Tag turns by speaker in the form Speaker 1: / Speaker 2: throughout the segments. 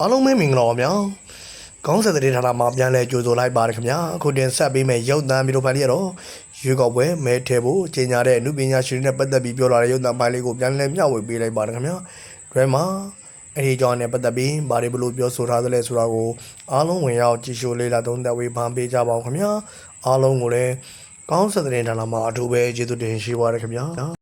Speaker 1: အားလုံးပဲမင်္ဂလာပါဗျာကောင်းဆက်တဲ့ဌာနမှာပြန်လဲကြိုဆိုလိုက်ပါတယ်ခင်ဗျာအခုတင်ဆက်ပေးမယ့်ရုပ်သံဗီဒီယိုဖိုင်လေးကတော့ရွေးကောက်ပွဲမဲထဲဖို့ကြီးညာတဲ့အမှုပညာရှင်တွေနဲ့ပတ်သက်ပြီးပြောလာတဲ့ရုပ်သံဖိုင်လေးကိုပြန်လဲမျှဝေပေးလိုက်ပါတယ်ခင်ဗျာတွဲမှာအဲ့ဒီကြောင့်နဲ့ပတ်သက်ပြီးဘာတွေဘလို့ပြောဆိုထားသလဲဆိုတာကိုအားလုံးဝင်ရောက်ကြည့်ရှုလေ့လာသုံးသပ်ဝေဖန်ပေးကြပါအောင်ခင်ဗျာအားလုံးကိုလည်းကောင်းဆက်တဲ့ဌာနမှာအထူးပဲကျေးဇူးတင်ရှိပါတယ်ခင်ဗျာ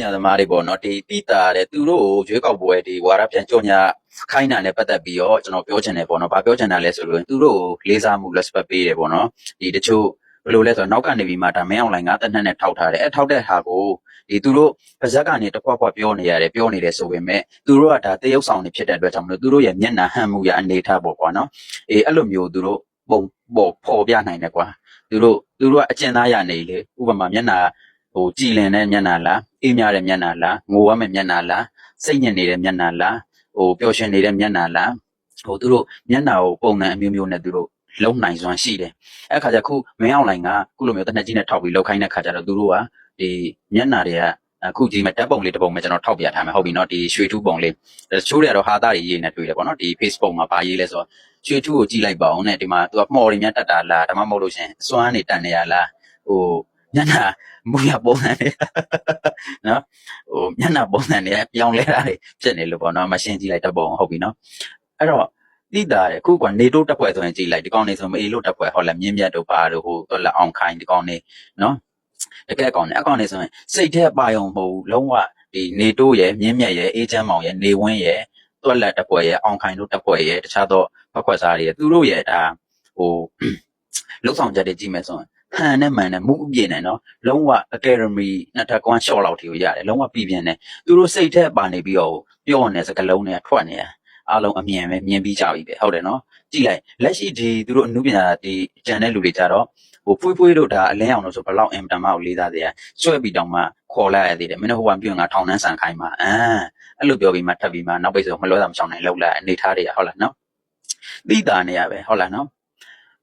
Speaker 2: ညာသမားတွေပေါ့နော်ဒီတိတာတဲ့သူတို့ကိုရွေးကောက်ပွဲဒီဝါရပြန်ကြောညာခိုင်းတာနဲ့ပတ်သက်ပြီးတော့ကျွန်တော်ပြောချင်တယ်ပေါ့နော်။ဘာပြောချင်တာလဲဆိုလို့သူတို့ကိုလေးစားမှု respect ပေးတယ်ပေါ့နော်။ဒီတချို့ဘယ်လိုလဲဆိုတော့နောက်ကနေပြီးမှဒါမင်းအွန်လိုင်းကတက်နှက်နဲ့ထောက်ထားတယ်။အဲထောက်တဲ့ဟာကိုဒီသူတို့ပါဇက်ကနေတစ်ခွက်ခွက်ပြောနေရတယ်ပြောနေတယ်ဆိုပေမဲ့သူတို့ကဒါတရုပ်ဆောင်နေဖြစ်တဲ့အတွက်ကြောင့်မလို့သူတို့ရဲ့မျက်နှာဟန့်မှုရအနေထားပေါ့ကွာနော်။အေးအဲ့လိုမျိုးသူတို့ပုံပေါ်ပေါ်ပြနိုင်တယ်ကွာ။သူတို့သူတို့ကအကျဉ်းသားရနေလေဥပမာမျက်နှာ ဟိုကြည်လင်တဲ့မျက်နှာလားအေးမြတဲ့မျက်နှာလားငိုရမယ့်မျက်နှာလားစိတ်ညစ်နေတဲ့မျက်နှာလားဟိုပျော်ရွှင်နေတဲ့မျက်နှာလားဟိုသူတို့မျက်နှာကိုပုံစံအမျိုးမျိုးနဲ့သူတို့လုံနိုင်စွမ်းရှိတယ်အဲ့ခါကျခုမင်းအောင်လိုင်ကခုလိုမျိုးတနက်ကြီးနဲ့ထောက်ပြီးလောက်ခိုင်းတဲ့ခါကျတော့သူတို့ကဒီမျက်နှာတွေကအခုကြည့်မဲ့တပ်ပုံလေးတစ်ပုံပဲကျွန်တော်ထောက်ပြထားမယ်ဟုတ်ပြီနော်ဒီရွှေထူးပုံလေးတချို့တွေကတော့ဟာသားတွေရေးနေတွေ့တယ်ပေါ့နော်ဒီ Facebook မှာဗာရေးလဲဆိုတော့ရွှေထူးကိုကြည့်လိုက်ပါအောင်နဲ့ဒီမှာသူကမှော်တွေများတက်တာလားဒါမှမဟုတ်လို့ရှရင်အစွမ်းနေတန်နေရလားဟို မျက်နှာမူရပုံစံတွေနော်ဟိုမျက်နှာပုံစံတွေပြောင်းလဲတာတွေဖြစ်နေလို့ပေါ့နော်မရှင်းကြည့်လိုက်တတ်ပုံဟုတ်ပြီနော်အဲ့တော့တိတာတယ်ခုကနေတိုးတက်ပွဲဆိုရင်ကြည့်လိုက်ဒီကောင်နေဆိုမအေးလို့တက်ပွဲဟောလဲမြင်းမြတ်တို့ပါတို့ဟိုတော့လက်အောင်ခိုင်းဒီကောင်နေနော်တကယ်ကောင်နေအကောင်နေဆိုရင်စိတ်ထဲပါယုံမဟုတ်ဘူးလုံးဝဒီနေတိုးရဲ့မြင်းမြတ်ရဲ့အေးချမ်းမောင်ရဲ့နေဝင်းရဲ့တွက်လက်တက်ပွဲရဲ့အောင်ခိုင်တို့တက်ပွဲရဲ့တခြားသောဖက်ခွက်စားတွေရဲ့သူတို့ရဲ့ဒါဟိုလုံဆောင်ချက်တွေကြည့်မယ်ဆိုရင် ဟန်နဲ့မှန်နဲ့မူအပြည့်နဲ့နော်လုံးဝ academy နှစ်ထပ်ကွမ်း short လောက်ထိကိုရတယ်လုံးဝပြည်ပြင်းတယ်သူတို့စိတ်ထဲပါနေပြီးတော့ပြောနေစကလုံးတွေကထွက်နေတယ်အားလုံးအမြင်ပဲမြင်ပြီးကြပြီပဲဟုတ်တယ်နော်ကြည့်လိုက်လက်ရှိဒီသူတို့အမှုပညာဒီကြံတဲ့လူတွေကြတော့ဟိုဖွေးဖွေးတို့ဒါအလင်းအောင်လို့ဆိုဘယ်လောက်အင်တမ်မကိုလေးစားသေးရဆွဲပြီးတောင်မှခေါ်လိုက်ရသေးတယ်မင်းတို့ဟိုကပြုံငါထောင်နှန်းဆန်ခိုင်းမှာအမ်အဲ့လိုပြောပြီးမှထပ်ပြီးမှနောက်ပိတ်ဆိုမလွဲတာမချောင်းနိုင်လောက်လာအနေထားတွေကဟုတ်လားနော်တိတာနေရပဲဟုတ်လားနော်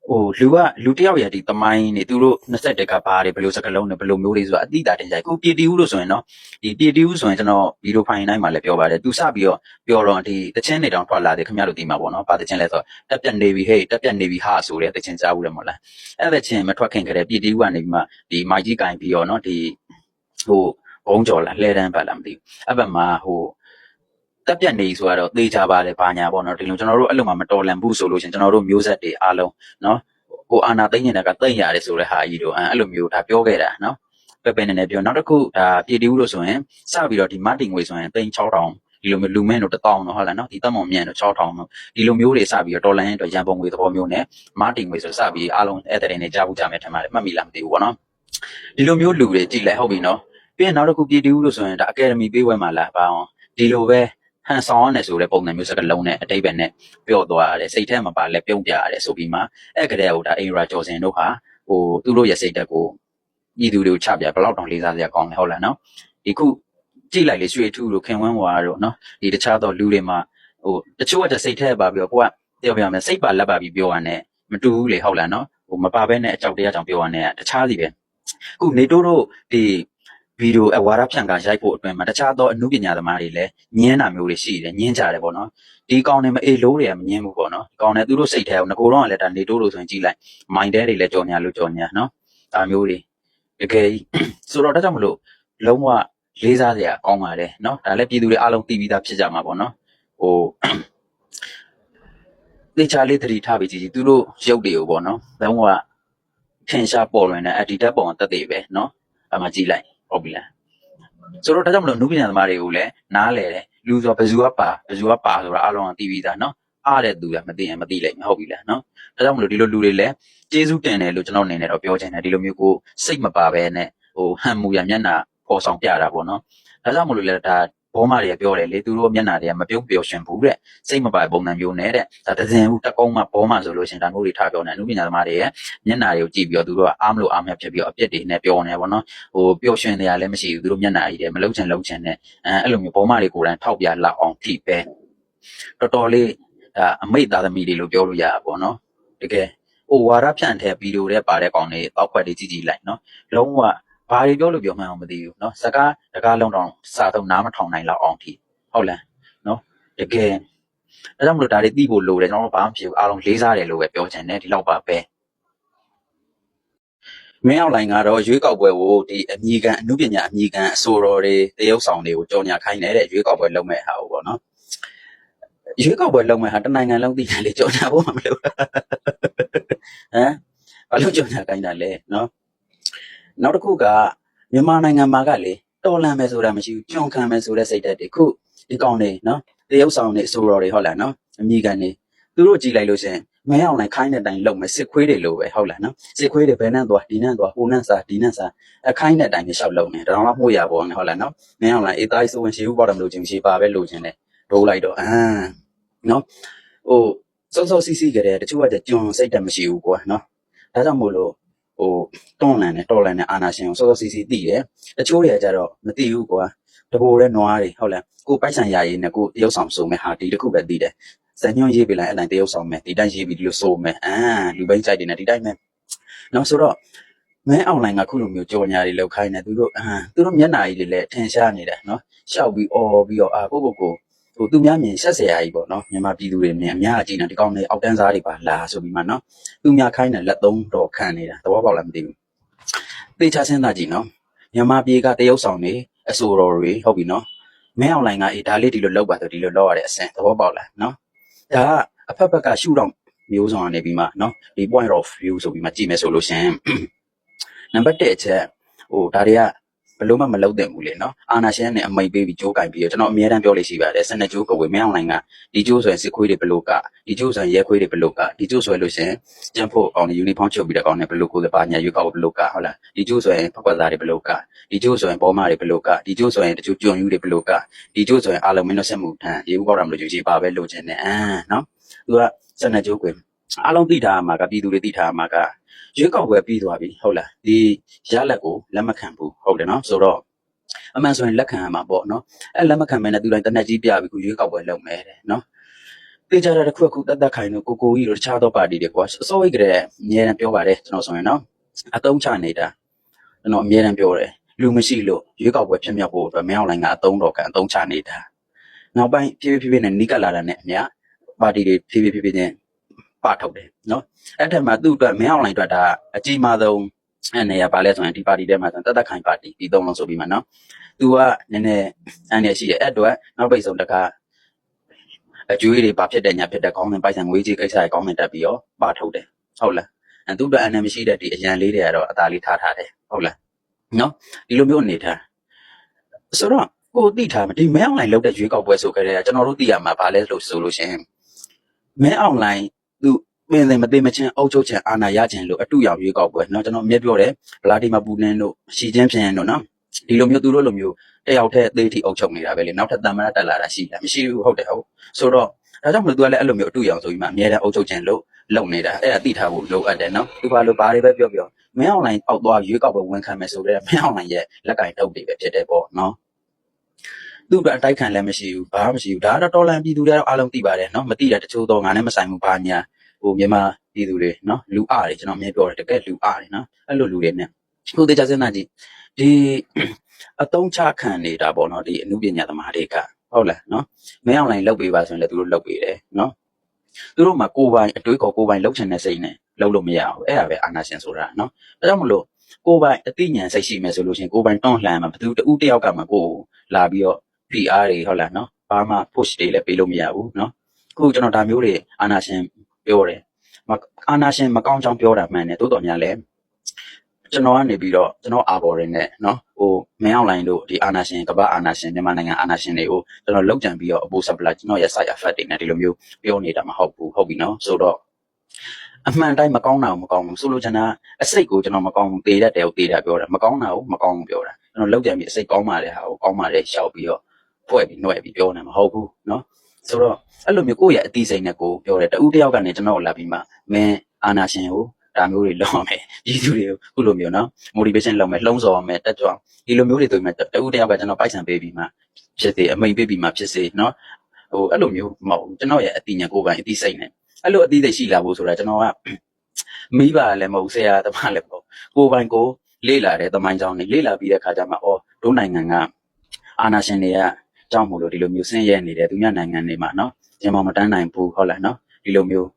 Speaker 2: ဟိုလူကလူတယောက်ရဲ့ဒီတမိုင်းနေသူတို့20တက်ကဘာတွေဘယ်လိုစကလုံးတွေဘယ်လိုမျိုးတွေဆိုတာအတိအတာတင်ကြိုက်ခုပြည်တီဦးလို့ဆိုရင်နော်ဒီပြည်တီဦးဆိုရင်ကျွန်တော်ဗီဒီယိုဖိုင်တိုင်းမှာလည်းပြောပါတယ်သူစပြီးတော့ပြောတော့ဒီတချင်းနေတောင်ထွက်လာတယ်ခင်ဗျားတို့ဒီမှာပေါ့နော်ဘာတချင်းလဲဆိုတော့တက်ပြက်နေပြီဟေးတက်ပြက်နေပြီဟာဆိုတဲ့တချင်းကြားဘူးတယ်မဟုတ်လားအဲ့ဒါချင်းမထွက်ခင်ကြတဲ့ပြည်တီဦးကနေပြီးမှဒီမိုက်ကြီးကင်ပြီးတော့နော်ဒီဟိုဘုံကြော်လာလှဲတန်းပါလားမသိဘူးအဲ့ဘက်မှာဟို တက်ပြက်နေဆိုတော့သေချာပါတယ်ဘာညာပေါ့နော်ဒီလိုကျွန်တော်တို့အဲ့လိုမှမတော်လန်ဘူးဆိုလို့ရှင်ကျွန်တော်တို့မျိုးဆက်တွေအားလုံးနော်ကိုအာနာသိမ့်နေတာကတိတ်ရတယ်ဆိုတဲ့ဟာကြီးတို့အဲ့လိုမျိုးဒါပြောခဲ့တာနော်ပဲပဲနေနေပြောနောက်တစ်ခုဒါပြည်တီဦးလို့ဆိုရင်စပြီးတော့ဒီမတ်တင်ငွေဆိုရင်တိန်6000ဒီလိုမျိုးလူမင်းတို့1000တော့ဟုတ်လားနော်ဒီတက်မောင်မြန်တို့6000တော့ဒီလိုမျိုးတွေစပြီးတော့ဒေါ်လာရင်းတော့ရန်ပုံငွေသဘောမျိုးနဲ့မတ်တင်ငွေဆိုစပြီးအားလုံးအဲ့တဲ့နေကြားဘူးကြမယ်ထင်ပါတယ်မှတ်မိလားမသိဘူးပေါ့နော်ဒီလိုမျိုးလူတွေကြည့်လိုက်ဟုတ်ပြီနော်ပြီးရင်နောက်တစ်ခုပြည်တီဦးလို့ဆိုရင်ဒါအကယ်ဒမီပေးဝဲမှာလားဘာအောင်ဒီလိုပဲ ဟန်ဆောင်ရတယ်ဆိုတဲ့ပုံစံမျိုးစကားလုံးနဲ့အတိတ်ပဲနဲ့ပြော့သွားရတယ်စိတ်ထဲမှာပါလဲပြုံးပြရတယ်ဆိုပြီးမှအဲ့ကလေးကဒါအင်ရာကျော်စင်တို့ဟာဟိုသူတို့ရဲ့စိတ်တက်ကိုဤသူတွေကိုချပြဘယ်လောက်တောင်လေးစားစရာကောင်းလဲဟုတ်လားနော်ဒီခုကြည့်လိုက်လေရွှေထူးတို့ခင်ဝန်းဝါတို့နော်ဒီတခြားသောလူတွေမှာဟိုတချို့ကစိတ်ထဲပါပြီးတော့ကိုကပြောပြမယ်စိတ်ပါလက်ပါပြီးပြောရတဲ့မတူဘူးလေဟုတ်လားနော်ဟိုမပါဘဲနဲ့အကြောက်တရားကြောင့်ပြောရတဲ့တခြားစီပဲခုနေတိုးတို့ဒီ ဗီဒီယိုအဝါဒဖြန့်ကရိုက်ဖို့အတွင်းမှာတခြားသောအမှုပညာသမားတွေလည်းညင်းတာမျိုးတွေရှိတယ်ညင်းကြတယ်ပေါ့နော်ဒီကောင်တွေမအေလို့တွေကမညင်းဘူးပေါ့နော်ဒီကောင်တွေသူတို့စိတ်ထဲကိုငကိုတော့ကလည်းဒါနေတိုးလို့ဆိုရင်ကြည်လိုက်မိုင်းတဲတွေလည်းကြော်ညာလို့ကြော်ညာနော်ဒါမျိုးတွေတကယ်ကြီးဆိုတော့ဒါကြောင့်မလို့လုံးဝလေးစားစရာကောင်းပါတယ်နော်ဒါလည်းပြည်သူတွေအားလုံးသိပြီးသားဖြစ်ကြမှာပေါ့နော်ဟိုလေချာလေးသတိထားပြီးကြည့်ကြည့်သူတို့ရုပ်တွေကိုပေါ့နော်လုံးဝထင်ရှားပေါ်လွင်တဲ့အဒီတက်ပုံအသက်တွေပဲနော်အမှကြည့်လိုက် ဟုတ်ပြီလားဆိုတော့ဒါကြောင့်မလို့နုပညာသမားတွေကိုလည်းနားလဲတယ်လူဆိုဘယ်သူကပါဘယ်သူကပါဆိုတာအလုံးအသိပြီးသားနော်အားတဲ့သူကမသိရင်မသိလိမ့်မယ်ဟုတ်ပြီလားနော်ဒါကြောင့်မလို့ဒီလိုလူတွေလည်းကျေးဇူးတင်တယ်လို့ကျွန်တော်အနေနဲ့တော့ပြောချင်တယ်ဒီလိုမျိုးကိုစိတ်မပါဘဲနဲ့ဟိုဟန်မူရမျက်နှာပေါ်ဆောင်ပြတာပေါ့နော်ဒါကြောင့်မလို့လည်းဒါ ဘောမတွေကပြောတယ်လေသူတို့မျက်နှာတွေကမပြုံးပျော်ရွှင်ဘူးတဲ့စိတ်မပါပုံစံမျိုးနဲ့တဲ့ဒါတစင်ဘူးတကုံးမှဘောမဆိုလို့ရှရင်ဒါမျိုးတွေထားပြောနေအနုပညာသမားတွေရဲ့မျက်နှာတွေကိုကြည့်ပြီးတော့သူတို့ကအားမလို့အားမရဖြစ်ပြီးတော့အပြစ်တွေနဲ့ပြောနေပေါ့နော်ဟိုပျော်ရွှင်တရားလည်းမရှိဘူးသူတို့မျက်နှာကြီးတယ်မလုံးချင်လုံးချင်နဲ့အဲအဲ့လိုမျိုးပုံမတွေကိုယ်တိုင်ထောက်ပြလောက်အောင်ထိပဲတော်တော်လေးဒါအမိတ်သားသမီးတွေလို့ပြောလို့ရတာပေါ့နော်တကယ်ဟိုဝါရဖြန့်တဲ့ဗီဒီယိုတွေပါတဲ့ကောင်တွေအောက်ခွက်တွေကြည့်ကြည့်လိုက်နော်လုံးဝ ဘာတွေပြောလို့ပြောမှန်းအောင်မသိဘူးနော်စကားတကားလုံးတော့စာသုံးနားမထောင်နိုင်လောက်အောင်ထိဟုတ်လားနော်တကယ်ဒါကြောင့်မလို့ဒါတွေသိဖို့လိုတယ်ကျွန်တော်တို့ဘာမှမဖြစ်ဘူးအားလုံးလေးစားတယ်လို့ပဲပြောချင်တယ်ဒီလောက်ပါပဲမင်းအောင်လိုင်ကတော့ရွေးကောက်ပွဲကိုဒီအမိကန်အမှုပညာအမိကန်အစိုးရတွေတရုပ်ဆောင်တွေကိုကြော်ညာခိုင်းနေတဲ့ရွေးကောက်ပွဲလုပ်မဲ့ဟာကိုပေါ့နော်ရွေးကောက်ပွဲလုပ်မဲ့ဟာတနိုင်ငံလုံးသိတယ်လေကြော်ညာဖို့မလို့ဟမ်ဘာလို့ကြော်ညာခိုင်းတာလဲနော် နောက်တစ်ခုကမြန်မာနိုင်ငံမှာကလေတော်လန်မယ်ဆိုတာမရှိဘူးကြုံခံမယ်ဆိုတဲ့စိတ်ဓာတ်တွေခုဒီကောင်တွေနော်တရုပ်ဆောင်တွေအစိုးရတွေဟုတ်လားနော်အမိကန်တွေသူတို့ကြည်လိုက်လို့ရှရင်မင်းအောင်လိုက်ခိုင်းတဲ့အတိုင်းလုပ်မယ်စစ်ခွေးတွေလိုပဲဟုတ်လားနော်စစ်ခွေးတွေဘယ်နဲ့သွားဒီနဲ့သွားဟိုနဲ့စားဒီနဲ့စားအခိုင်းတဲ့အတိုင်းရှောက်လုပ်နေတောင်တော့မှုရပေါ်နေဟုတ်လားနော်မင်းအောင်လိုက်အေးသားဆိုဝင်ရှိဘူးပေါ့တယ်မလို့ချင်းရှိပါပဲလို့ချင်းတယ်ဒိုးလိုက်တော့အမ်နော်ဟိုစောစောစီးစီးကြတဲ့တချို့ကကြုံစိတ်တက်မရှိဘူးကွာနော်ဒါကြောင့်မို့လို့ ဟိုတွန်းလန်နဲ့တော်လန်နဲ့အာနာရှင်ကိုစောစောစီးစီးသိတယ်တချို့တွေကကြတော့မသိဘူးကွာတဘိုးတဲ့နွားတွေဟုတ်လားကိုပိုက်ဆံရရည်နဲ့ကိုရုပ်ဆောင်ဆိုမဲ့ဟာဒီတစ်ခုပဲသိတယ်စံညွှန်းရေးပြလိုက်အဲ့တိုင်းတရုပ်ဆောင်မယ်ဒီတိုင်းရေးပြီးဒီလိုဆိုမယ်အာလူပိန်းကြိုက်တယ်နဲ့ဒီတိုင်းပဲနော်ဆိုတော့မင်းအွန်လိုင်းကခုလိုမျိုးကြော်ညာတွေလောက်ခိုင်းနေသူတို့အာသူတို့မျက်နှာကြီးတွေလည်းထင်ရှားနေတယ်နော်ရှောက်ပြီးအော်ပြီးတော့အာကိုကိုကို ဟိုသူများမြင်ဆက်ဆရာကြီးပေါ့နော်မြန်မာပြည်သူတွေမြင်အများအကြည့်နေဒီကောင်လေးအောက်တန်းစားတွေပါလာဆိုပြီးမှနော်သူများခိုင်းတဲ့လက်သုံးတော်ခံနေတာသဘောပေါက်လားမသိဘူးသေချာစဉ်းစားကြည့်နော်မြန်မာပြည်ကတရုတ်ဆောင်တွေအဆိုတော်တွေဟုတ်ပြီနော်မင်းအွန်လိုင်းကအေးဒါလေးဒီလိုလောက်ပါဆိုဒီလိုလောက်ရတဲ့အဆင့်သဘောပေါက်လားနော်ဒါကအဖက်ဖက်ကရှုတော့မျိုးဆောင်နေပြီးမှနော်ဒီ point of view ဆိုပြီးမှကြည့်မယ်ဆိုလို့ရှင်နံပါတ်1အချက်ဟိုဒါတွေက ဘလို့မှမလုပ်သင့်ဘူးလေနော်အာနာရှင်နဲ့အမိတ်ပေးပြီးကြိုးကင်ပြီးတော့ကျွန်တော်အများတန်းပြောလို့ရှိပါတယ်စနေကြိုးကဝေမင်းအောင်နိုင်ကဒီကြိုးဆိုရင်စစ်ခွေးတွေဘလို့ကဒီကြိုးဆိုရင်ရဲခွေးတွေဘလို့ကဒီကြိုးဆိုရင်လို့ရှင်ကျန်ဖို့အောင်ယူနီဖောင်းချုပ်ပြီးတော့ကောင်းနေဘလို့ကိုယ်စပါညာရွေးကောက်ဘလို့ကဟုတ်လားဒီကြိုးဆိုရင်ဖောက်ကွက်သားတွေဘလို့ကဒီကြိုးဆိုရင်ပေါ်မတွေဘလို့ကဒီကြိုးဆိုရင်တချို့ကြုံယူတွေဘလို့ကဒီကြိုးဆိုရင်အာလုံးမင်းတို့ဆက်မှုထန်ရေဘူးကောက်တာမလို့ယူကြည်ပါပဲလို့ခြင်းနဲ့အာနော်သူကစနေကြိုးကွယ်အားလုံးသိထားမှာကပြည်သူတွေသိထားမှာက ရွေးကောက်ပွဲပြီးသွားပြီဟုတ်လားဒီရလက်ကိုလက်မခံဘူးဟုတ်တယ်နော်ဆိုတော့အမှန်ဆိုရင်လက်ခံရမှာပေါ့နော်အဲလက်မခံမဲနဲ့သူတိုင်းတနက်ကြီးပြပြီးခုရွေးကောက်ပွဲလုပ်မယ်တဲ့နော်တေချာတာတစ်ခုခုတတ်တတ်ခိုင်တို့ကိုကိုကြီးတို့တခြားသောပါတီတွေကွာအစိုးရကလည်းအများနဲ့ပြောပါတယ်ကျွန်တော်ဆိုရင်နော်အတုံးချနေတာကျွန်တော်အများနဲ့ပြောတယ်လူမရှိလို့ရွေးကောက်ပွဲဖြစ်မြောက်ဖို့အတွက်မင်းအောင်လိုင်းကအတုံးတော်ကအတုံးချနေတာနောက်ပိုင်းဖြည်းဖြည်းဖြည်းနဲ့နီးကပ်လာတာနဲ့အများပါတီတွေဖြည်းဖြည်းဖြည်းဖြည်းချင်း ပါထုတ်တယ်နော်အဲ့ထက်မှသူ့အတွက်မင်းအောင်လိုင်းအတွက်ဒါအကြီးမားဆုံးအဲ့နေရာပါလဲဆိုရင်ဒီပါတီထဲမှာဆိုရင်တသက်ခိုင်ပါတီဒီသုံးလုံးဆိုပြီးမှနော်သူကနည်းနည်းအန်ရရှိတယ်အဲ့အတွက်နောက်ပိတ်ဆုံးတကအကျွေးတွေပါဖြစ်တဲ့ညာဖြစ်တဲ့ကောင်းတဲ့ပိုက်ဆံငွေကြီးကိစ္စတွေကောင်းတဲ့တက်ပြီးတော့ပါထုတ်တယ်ဟုတ်လားအဲ့သူ့အတွက်အန်ရမရှိတဲ့ဒီအရန်လေးတွေကတော့အသာလေးထားထားတယ်ဟုတ်လားနော်ဒီလိုမျိုးအနေထားဆိုတော့ကိုသိထားမှာဒီမဲအောင်လိုင်းလောက်တဲ့ရွေးကောက်ပွဲဆိုကြတဲ့ကျွန်တော်တို့သိရမှာဗာလဲလို့ဆိုလို့ရှိရင်မဲအောင်လိုင်း သူပင်တယ်မသိမချင်းအုပ်ချုပ်ချင်အာဏာရချင်လို့အတူရောက်ရွေးကောက်ပွဲเนาะကျွန်တော်အမြဲပြောတယ်ဗလာဒီမာပူလင်းတို့ရှီချင်းဖြင်းတို့เนาะဒီလိုမျိုးသူတို့လိုမျိုးတယောက်တည်းအသေးထိအုပ်ချုပ်နေတာပဲလေနောက်ထပ်တမန်တက်လာတာရှိလားမရှိဘူးဟုတ်တယ်ဟုတ်ဆိုတော့ဒါကြောင့်မလို့သူကလည်းအဲ့လိုမျိုးအတူရောက်ဆိုပြီးမှအမြဲတမ်းအုပ်ချုပ်ချင်လို့လုပ်နေတာအဲ့ဒါသိထားဖို့လိုအပ်တယ်เนาะသူဘာလို့ဘာတွေပဲပြောပြောမဲအောင်လိုင်းအောက်သွားရွေးကောက်ပွဲဝန်ခံမယ်ဆိုတော့မဲအောင်လိုင်းရဲ့လက်ကင်ထုတ်တွေပဲဖြစ်တယ်ပေါ့เนาะ သူ့အတွက်အတိုက်ခံလည်းမရှိဘူးဘာမှမရှိဘူးဒါကတော့တော်လန်ပြည်သူတွေကတော့အားလုံးသိပါတယ်နော်မသိတာတချို့တော့ငါနဲ့မဆိုင်ဘူးဘာညာဟိုမြန်မာပြည်သူတွေနော်လူအားတွေကျွန်တော်အမြဲပြောတယ်တကယ်လူအားတွေနော်အဲ့လိုလူတွေနဲ့ခုတေချာစဉ်းစားကြည့်ဒီအတုံးချခံနေတာပေါ့နော်ဒီအမှုပညာသမားတွေကဟုတ်လားနော်မင်းအွန်လိုင်းလောက်ပေးပါဆိုရင်လည်းသူတို့လောက်ပေးတယ်နော်သူတို့မှာကိုယ်ပိုင်အတွေးခေါ်ကိုယ်ပိုင်လောက်ချင်တဲ့စိတ်နဲ့လောက်လို့မရဘူးအဲ့ဒါပဲအာနာရှင်ဆိုတာနော်အဲကြောင့်မလို့ကိုယ်ပိုင်အသိဉာဏ်စိတ်ရှိမယ်ဆိုလို့ရှိရင်ကိုယ်ပိုင်တွန့်လှန်မှာဘသူတူတယောက်ကမှကိုယ်လာပြီးတော့ PR တွေဟုတ်လားနော်ဘာမှ push တွေလည်းပေးလို့မရဘူးနော်အခုကျွန်တော်ဒါမျိုးတွေအာနာရှင်ပြောတယ်မအာနာရှင်မကောင်းကြောင်းပြောတာမှန်တယ်တိုးတော်များလဲကျွန်တော်ကနေပြီးတော့ကျွန်တော်အာဘော်ရင်းနဲ့နော်ဟိုမင်းအောင်လိုင်းတို့ဒီအာနာရှင်ကမ္ဘာအာနာရှင်မြန်မာနိုင်ငံအာနာရှင်တွေကိုကျွန်တော်လောက်ကြံပြီးတော့အပိုး supply ကျွန်တော်ရဲ့ side effect တွေနဲ့ဒီလိုမျိုးပြောနေတာမဟုတ်ဘူးဟုတ်ပြီနော်ဆိုတော့အမှန်တိုင်းမကောင်းတာကိုမကောင်းဘူးဆိုလိုချင်တာအစိတ်ကိုကျွန်တော်မကောင်းဘူးတေးတတ်တယ်ကိုတေးတာပြောတာမကောင်းတာကိုမကောင်းဘူးပြောတာကျွန်တော်လောက်ကြံပြီးအစိတ်ကောင်းပါတဲ့ဟာကိုကောင်းပါတဲ့ရှောက်ပြီးတော့ ဖွဲ့ပြီးနှွဲပြီးပြောနေမှာမဟုတ်ဘူးเนาะဆိုတော့အဲ့လိုမျိုးကိုယ့်ရဲ့အသိစိတ်နဲ့ကိုယ်ပြောတယ်တူတယောက်ကနေကျွန်တော်လာပြီးမှမင်းအာနာရှင်ကိုဒါမျိုးတွေလုပ်မယ်ပြည်သူတွေကိုခုလိုမျိုးเนาะ motivation လုပ်မယ်လှုံ့ဆော်မယ်တက်ကြွဒီလိုမျိုးတွေဆိုရင်တူတယောက်ကကျွန်တော်ပိုက်ဆံပေးပြီးမှဖြစ်စေအမိန်ပေးပြီးမှဖြစ်စေเนาะဟိုအဲ့လိုမျိုးမဟုတ်ဘူးကျွန်တော်ရဲ့အသိဉာဏ်ကိုယ်ပိုင်အသိစိတ်နဲ့အဲ့လိုအသိစိတ်ရှိလာဖို့ဆိုတာကျွန်တော်က မိဘလည်းမဟုတ်ဆရာသမားလည်းမဟုတ်ကိုယ်ပိုင်ကိုလေ့လာတဲ့သမိုင်းကြောင်းတွေလေ့လာပြီးတဲ့ခါကျမှအော်တို့နိုင်ငံကအာနာရှင်တွေက ကြောက်မို့လို့ဒီလိုမျိုးဆင်းရဲနေတယ်သူများနိုင်ငံတွေမှာနော်ကျင်မမတန်းနိုင်ဘူးဟုတ်လားနော်ဒီလိုမျိုး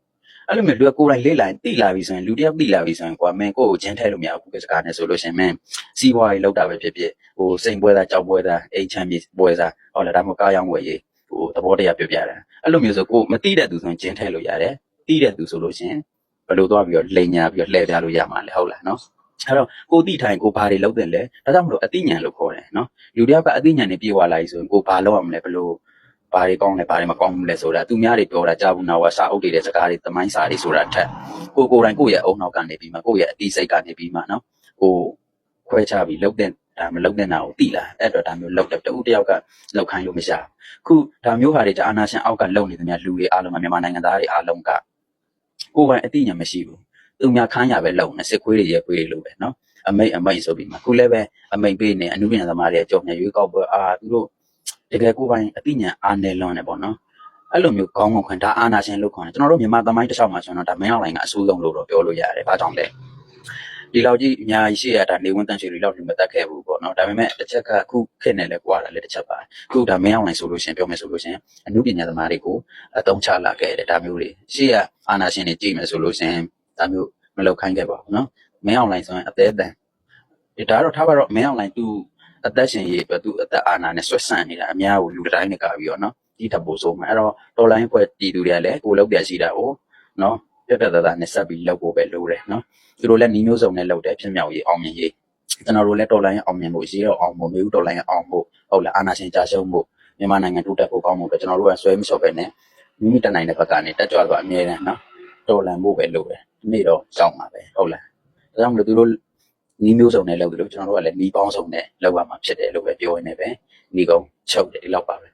Speaker 2: အဲ့လိုမျိုးလူကကိုယ်တိုင်လေ့လာရင်သိလာပြီဆိုရင်လူတစ်ယောက်သိလာပြီဆိုရင်ကွာမင်းကိုယ့်ကိုကျင်းထဲလို့မရဘူးကိစ္စကားနဲ့ဆိုလို့ရှရင်မင်းစီးပွားရေးလောက်တာပဲဖြစ်ဖြစ်ဟိုစိန်ပွဲသားကြောက်ပွဲသားအိမ်ချမ်းမြေပွဲသားဟုတ်လားဒါမှမဟုတ်ကားရောင်းဝယ်ရေးဟိုသဘောတရားပြောပြတာအဲ့လိုမျိုးဆိုကိုယ်မသိတဲ့သူဆိုရင်ကျင်းထဲလို့ရတယ်သိတဲ့သူဆိုလို့ရှရင်ဘယ်လိုသွားပြီးတော့လိန်ညာပြီးတော့လှည့်ပြလို့ရမှာလဲဟုတ်လားနော် အဲ့တော့ကိုတိထိုင်ကိုဘာတွေလုပ်တယ်လဲဒါကြောင့်မလို့အသိဉာဏ်လို့ခေါ်တယ်နော်လူတစ်ယောက်ကအသိဉာဏ်နဲ့ပြေဝလာပြီဆိုရင်ကိုဘာလုပ်ရမလဲဘယ်လိုဘာတွေကောင်းလဲဘာတွေမကောင်းဘူးလဲဆိုတာသူများတွေပြောတာကြားဘူးနာဝစာအုပ်တွေတဲ့စကားတွေသမိုင်းစာတွေဆိုတာထက်ကိုကိုယ်တိုင်ကိုယ့်ရဲ့အုံနောက်ကနေပြီးမှကိုယ့်ရဲ့အတိစိတ်ကနေပြီးမှနော်ကိုခွဲခြားပြီးလုပ်တဲ့ဒါမလုပ်တဲ့နာကိုတိလာအဲ့တော့ဒါမျိုးလုပ်တဲ့တူတယောက်ကလောက်ခိုင်းလို့မရဘူးခုဒါမျိုးဟာတွေじゃအာနာရှင်အောက်ကလုံနေသမျှလူတွေအားလုံးကမြန်မာနိုင်ငံသားတွေအားလုံးကကိုယ်ပိုင်အသိဉာဏ်မရှိဘူး သူများခန်းရပဲလုံနေစစ်ခွေးတွေရဲ့ခွေးလိုပဲနော်အမိတ်အမိတ်ဆိုပြီးမှခုလည်းပဲအမိတ်ပေးနေအမှုပြန်သမားတွေအကြောင်းညရွေးကောက်ပွဲအာသူတို့တကယ်ကိုပိုင်အသိဉာဏ်အာနယ်လွန်နေပေါ့နော်အဲ့လိုမျိုးကောင်းကောင်းခွင့်ဒါအာနာရှင်လို့ခေါ်တယ်ကျွန်တော်တို့မြန်မာသမိုင်းတစ်လျှောက်မှာဆိုတော့ဒါမင်းအောင်လိုင်ကအဆိုးဆုံးလို့တော့ပြောလို့ရတယ်ဘာကြောင့်လဲဒီလောက်ကြီးအများကြီးရှိရတာနေဝန်တန်ချေတွေလောက်နေမတက်ခဲ့ဘူးပေါ့နော်ဒါပေမဲ့တစ်ချက်ကအခုခေတ်နဲ့လည်းကွာတာလေတစ်ချက်ပါအခုဒါမင်းအောင်လိုင်ဆိုလို့ရှင်ပြောမယ်ဆိုလို့ရှင်အမှုပညာသမားတွေကိုအတုံးချလာခဲ့တယ်ဒါမျိုးတွေရှိရအာနာရှင်တွေကြည့်မယ်ဆိုလို့ရှင် ဒါမျိုးမလောက်ခိုင်းခဲ့ပါဘူးနော်မင်းအောင်လိုင်ဆိုရင်အသေးအတန်ဒီဒါကတော့ထားပါတော့မင်းအောင်လိုင်သူအသက်ရှင်ရေးအတွက်သူအသက်အာဏာနဲ့ဆွတ်ဆန့်နေတာအများကိုလူတိုင်းနဲ့ကပြီးတော့နော်ဒီထပ်ဖို့ဆိုမှအဲ့တော့တော်လိုင်းဖွဲ့တည်သူတွေကလည်းကိုလောက်ပြရှိတာကိုနော်ပြက်ပြက်သားသားနဲ့ဆက်ပြီးလောက်ဖို့ပဲလိုတယ်နော်သူတို့လည်းနှီးမျိုးစုံနဲ့လောက်တယ်ဖြစ်မြောက်ရေးအောင်မြင်ရေးကျွန်တော်တို့လည်းတော်လိုင်းအောင်မြင်ဖို့ရေးတော့အောင်ဖို့မျိုးတော်လိုင်းအောင်ဖို့ဟုတ်လားအာဏာရှင်ကြာရှုံးဖို့မြန်မာနိုင်ငံတိုးတက်ဖို့ကောင်းဖို့ပဲကျွန်တော်တို့ကဆွဲမလျှော့ပဲနဲ့မိမိတက်နိုင်တဲ့ဘက်ကနေတက်ကြွသွားအမြဲတမ်းနော်တော်လန်ဖို့ပဲလိုတယ်ဒီ နေ့တော့စောင့်မှာပဲဟုတ်လားဒါကြောင့်မလို့သူတို့နီးမျိုးစုံနဲ့လောက်တယ်လို့ကျွန်တော်တို့ကလည်းနီးပေါင်းစုံနဲ့လောက်ရမှာဖြစ်တယ်လို့ပဲပြောရနေပဲနီးကုန်းချုပ်တယ်ဒီလောက်ပါပဲ